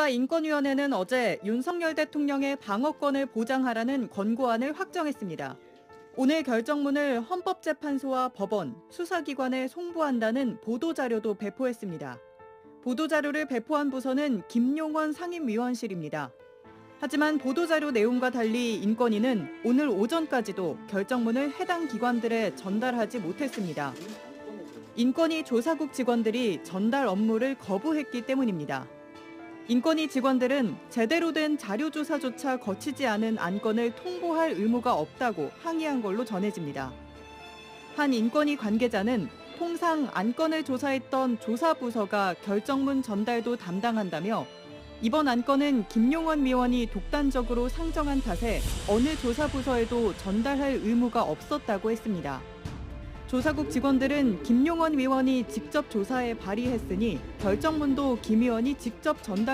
국가인권위원회는 어제 윤석열 대통령의 방어권을 보장하라는 권고안을 확정했습니다. 오늘 결정문을 헌법재판소와 법원, 수사기관에 송부한다는 보도자료도 배포했습니다. 보도자료를 배포한 부서는 김용원 상임위원실입니다. 하지만 보도자료 내용과 달리 인권위는 오늘 오전까지도 결정문을 해당 기관들에 전달하지 못했습니다. 인권위 조사국 직원들이 전달 업무를 거부했기 때문입니다. 인권위 직원들은 제대로 된 자료조사조차 거치지 않은 안건을 통보할 의무가 없다고 항의한 걸로 전해집니다. 한 인권위 관계자는 통상 안건을 조사했던 조사부서가 결정문 전달도 담당한다며 이번 안건은 김용원 위원이 독단적으로 상정한 탓에 어느 조사부서에도 전달할 의무가 없었다고 했습니다. 조사국 직원들은 김용원 위원이 직접 조사에 발의했으니 결정문도 김 위원이 직접 전달